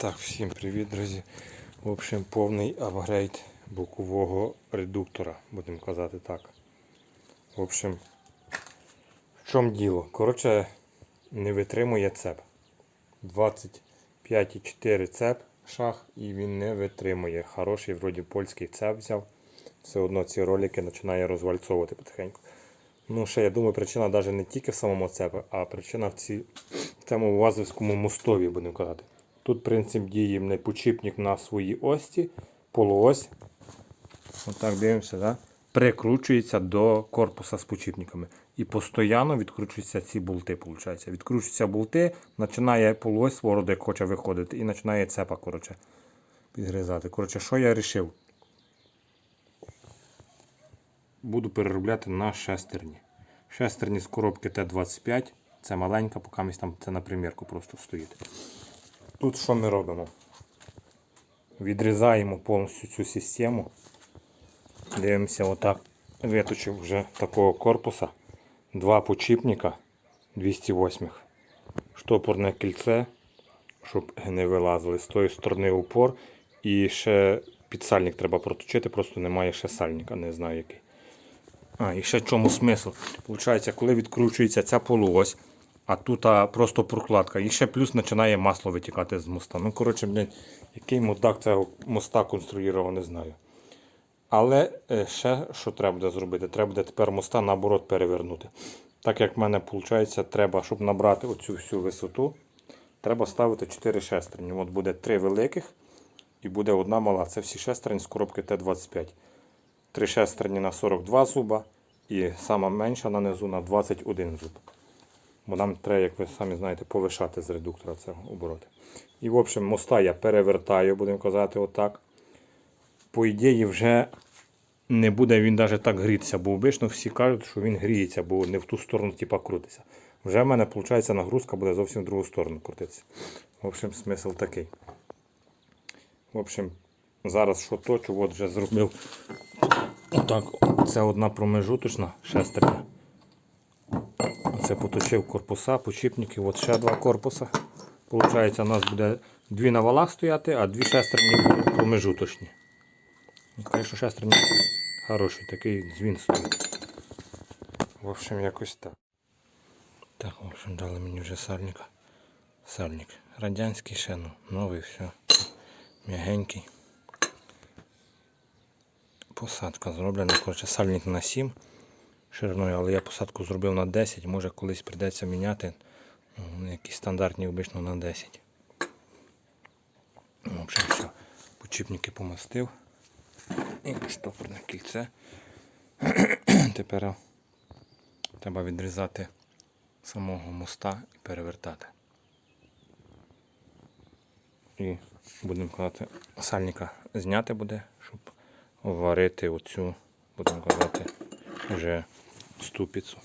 Так, всім привіт, друзі. В общем, повний апгрейд бокового редуктора, будемо казати так. В общем, в чому діло? Коротше, не витримує цеп. 25,4 цеп шах і він не витримує. Хороший, вроді польський цеп взяв. Все одно ці ролики починає розвальцовувати потихеньку. Ну, ще я думаю, причина навіть не тільки в самому цепі, а причина в, ці, в цьому вазовському мостові, будемо казати. Тут принцип дії не почіпник на своїй ості, полуось. Отак дивимося, да? прикручується до корпуса з почіпниками. І постійно відкручуються ці болти. Виходить. Відкручуються болти, починає полуось ворода, як хоче виходити, і починає цепа коротше, підгризати. Коротше, що я вирішив? Буду переробляти на шестерні. Шестерні з коробки Т-25. Це маленька, поки там це на примірку просто стоїть. Тут що ми робимо? Відрізаємо повністю цю систему. Дивимося, отак. Виточив вже такого корпуса. Два почіпника 208. Штопорне кільце, щоб не вилазили. З тої сторони упор. І ще підсальник треба проточити, просто немає ще сальника, не знаю який. А, і ще чому смисл? Получається, коли відкручується ця полуось, а тут а, просто прокладка. І ще плюс починає масло витікати з моста. Ну, коротше, блядь, який мудак цього моста конструював, не знаю. Але е, ще що треба буде зробити? Треба буде тепер моста наоборот перевернути. Так як в мене виходить, треба, щоб набрати оцю всю висоту, треба ставити 4 шестерні. От буде 3 великих і буде одна мала. Це всі шестерні з коробки Т-25. Три шестерні на 42 зуба і сама менша на на 21 зуб. Бо нам треба, як ви самі знаєте, повишати з редуктора це обороти. І в общем, моста я перевертаю, будемо казати, отак. По ідеї, вже не буде він навіть так грітися, бо обично всі кажуть, що він гріється, бо не в ту сторону типа, крутиться. Вже в мене, виходить, нагрузка буде зовсім в другу сторону крутитися. В общем, смисл такий. В общем, зараз що точу, от вже зробив Отак, це одна промежуточна шестерня. Це поточив корпуса, почіпники, от ще два корпуса. Получається, у нас буде дві на валах стояти, а дві шестерні будуть промежуточні. Що шестерні хороший, такий дзвін стоїть. В общем, якось так. Так, в общем, дали мені вже сальника. Сальник. Радянський ще, ну, новий, все. М'ягенький. Посадка зроблена, коротше, сальник на 7 шириною, але я посадку зробив на 10, може колись прийдеться міняти. Ну, якісь стандартні обично на 10. В общем, все. Почіпники помастив. І штопорне кільце. Тепер треба відрізати самого моста і перевертати. І будемо казати, сальника зняти буде, щоб варити оцю, будемо казати, вже ступицю.